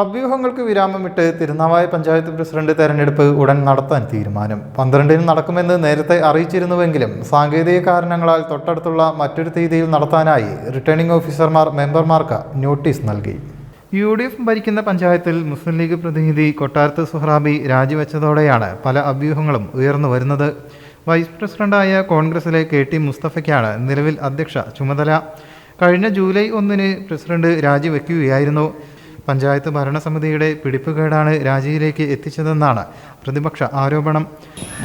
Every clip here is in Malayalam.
അഭ്യൂഹങ്ങൾക്ക് വിരാമമിട്ട് തിരുനാവായ പഞ്ചായത്ത് പ്രസിഡന്റ് തെരഞ്ഞെടുപ്പ് ഉടൻ നടത്താൻ തീരുമാനം. പന്ത്രണ്ടിന് നടക്കുമെന്ന് നേരത്തെ അറിയിച്ചിരുന്നുവെങ്കിലും സാങ്കേതിക കാരണങ്ങളാൽ തൊട്ടടുത്തുള്ള മറ്റൊരു തീയതിയിൽ നടത്താനായി റിട്ടേണിംഗ് ഓഫീസർമാർ മെമ്പർമാർക്ക് നോട്ടീസ് നൽകി. യു ഡി എഫ് ഭരിക്കുന്ന പഞ്ചായത്തിൽ മുസ്ലിം ലീഗ് പ്രതിനിധി കൊട്ടാരത്ത് സുഹ്റാബി രാജിവെച്ചതോടെയാണ് പല അഭ്യൂഹങ്ങളും ഉയർന്നു വരുന്നത്. വൈസ് പ്രസിഡന്റായ കോൺഗ്രസിലെ കെ ടി മുസ്തഫയ്ക്കാണ് നിലവിൽ അധ്യക്ഷ ചുമതല. കഴിഞ്ഞ ജൂലൈ ഒന്നിന് പ്രസിഡന്റ് രാജിവെക്കുകയായിരുന്നു. പഞ്ചായത്ത് ഭരണസമിതിയുടെ പിടിപ്പുകേടാണ് രാജിയിലേക്ക് എത്തിച്ചതെന്നാണ് പ്രതിപക്ഷ ആരോപണം.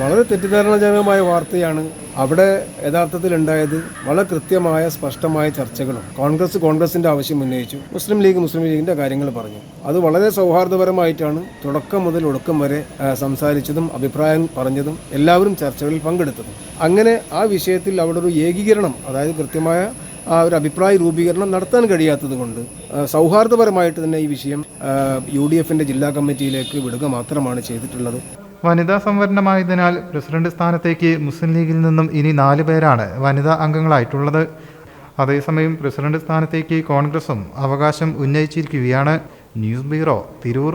വളരെ തെറ്റിദ്ധാരണജനകമായ വാർത്തയാണ് അവിടെ യഥാർത്ഥത്തിൽ ഉണ്ടായത് വളരെ കൃത്യമായ സ്പഷ്ടമായ ചർച്ചകളും കോൺഗ്രസ് കോൺഗ്രസിന്റെ ആവശ്യം ഉന്നയിച്ചു. മുസ്ലിം ലീഗ് മുസ്ലിം ലീഗിന്റെ കാര്യങ്ങൾ പറഞ്ഞു. അത് വളരെ സൗഹാർദ്ദപരമായിട്ടാണ് തുടക്കം മുതൽ ഒടുക്കം വരെ സംസാരിച്ചതും അഭിപ്രായം പറഞ്ഞതും എല്ലാവരും ചർച്ചകളിൽ പങ്കെടുത്തതും. അങ്ങനെ ആ വിഷയത്തിൽ അവിടെ ഒരു ഏകീകരണം അതായത് കൃത്യമായ ആ ഒരു അഭിപ്രായ രൂപീകരണം നടത്താൻ കഴിയാത്തത് കൊണ്ട് സൗഹാർദ്ദപരമായിട്ട് തന്നെ ഈ വിഷയം യു ഡി എഫിന്റെ ജില്ലാ കമ്മിറ്റിയിലേക്ക് വിടുക മാത്രമാണ് ചെയ്തിട്ടുള്ളത്. വനിതാ സംവരണമായതിനാൽ പ്രസിഡന്റ് സ്ഥാനത്തേക്ക് മുസ്ലിം ലീഗിൽ നിന്നും ഇനി നാല് പേരാണ് വനിതാ അംഗങ്ങളായിട്ടുള്ളത്. അതേസമയം പ്രസിഡന്റ് സ്ഥാനത്തേക്ക് കോൺഗ്രസും അവകാശം ഉന്നയിച്ചിരിക്കുകയാണ്. News bureau Tirur.